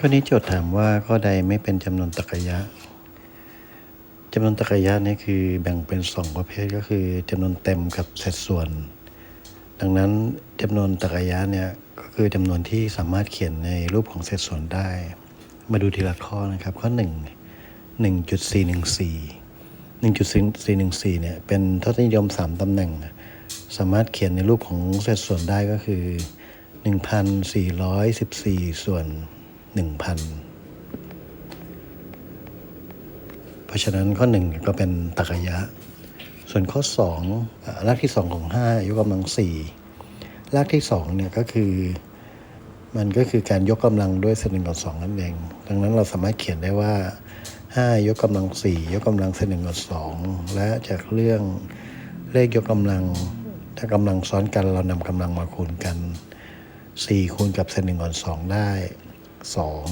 ข้อนี้โจทย์ถามว่าข้อใดไม่เป็นจำนวนตรรกยะจำนวนตรรกยะนี่คือแบ่งเป็นสองประเภทก็คือจำนวนเต็มกับสัดส่วน ดังนั้นจำนวนตรรกยะเนี่ยก็คือจำนวนที่สามารถเขียนในรูปของเศษส่วนได้ มาดูทีละข้อนะครับ ข้อหนึ่งหนึ่งจุดสี่หนึ่งสี่หนึ่งจุดสี่หนึ่งสี่เนี่ยเป็นทศนิยมสามตำแหน่ง สามารถเขียนในรูปของเศษส่วนได้ก็คือหนึ่งพันสี่ร้อยสิบสี่ส่วน นึ่งพันเพราะฉะนั้นข้อหนึ่งก็เป็นตรรกยะ ส่วนข้อสองอ่ารากที่สองของห้ายกกำลังสี่รากที่สองเนี่ยก็คือมันก็คือการยกกำลังด้วยเศษหนึ่งต่อสองนั่นเอง ดังนั้นเราสามารถเขียนได้ว่าห้ายกกำลังสี่ยกกำลังเศษหนึ่งต่อสองและจากเรื่องเลขยกกำลัง ถ้ากำลังซ้อนกันเรานำกำลังมาคูณกันสี่คูณกับเศษหนึ่งต่อสองได้ สอง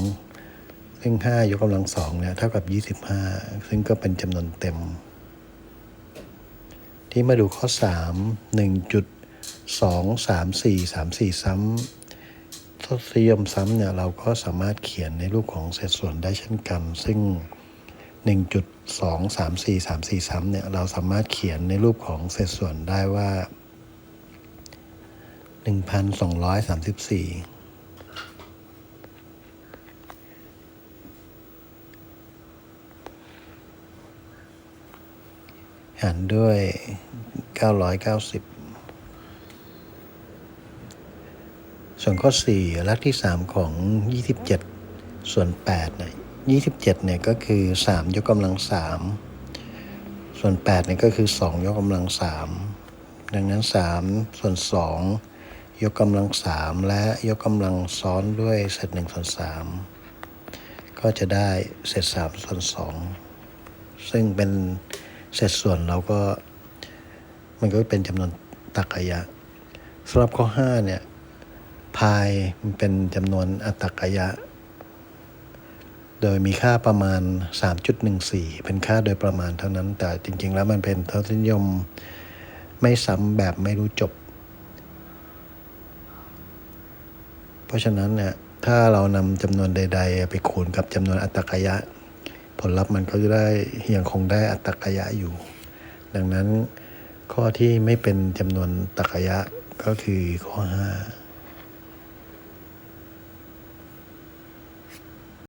ซึ่งห้ายกกำลังสองเนี่ยเท่ากับยี่สิบห้าซึ่งก็เป็นจำนวนเต็ม ที่มาดูข้อสามหนึ่งจุดสองสามสี่สามสี่ซ้ำทศนิยมซ้ำเนี่ยเราก็สามารถเขียนในรูปของเศษส่วนได้เช่นกัน ซึ่ง 1.2 3 4 3 4 ซ้ำเนี่ยเราสามารถเขียนในรูปของเศษส่วนได้ว่า 1,234 หารด้วย 990 ส่วนข้อ 4 ลักที่ 3 ของ 27 ส่วน8เนี่ย27เนี่ยก็คือ 3 ยกกำลัง 3 ส่วน8เนี่ยก็คือ 2 ยกกำลัง 3 ดังนั้น 3 ส่วน 2 ยกกำลัง 3 และยกกำลังซ้อนด้วยเศษ1ส่วน3ก็จะได้เศษ3ส่วน 2 ซึ่งเป็น เศษส่วนเราก็มันก็เป็นจำนวนตรรกยะสำหรับข้อ5เนี่ยพายมันเป็นจำนวนอัตตรกยะ โดยมีค่าประมาณ 3.14 เป็นค่าโดยประมาณเท่านั้น แต่จริง ๆ แล้วมันเป็นทศนิยมไม่ซ้ำแบบไม่รู้จบ เพราะฉะนั้นเนี่ยถ้าเรานำจำนวนใด ๆ ไปคูณกับจำนวนอัตตรกยะ ลลัพธ์มันก็จะได้ยังคงได้อัตตรกยะอยู่ ดังนั้นข้อที่ไม่เป็นจำนวนตรรกยะก็คือข้อ 5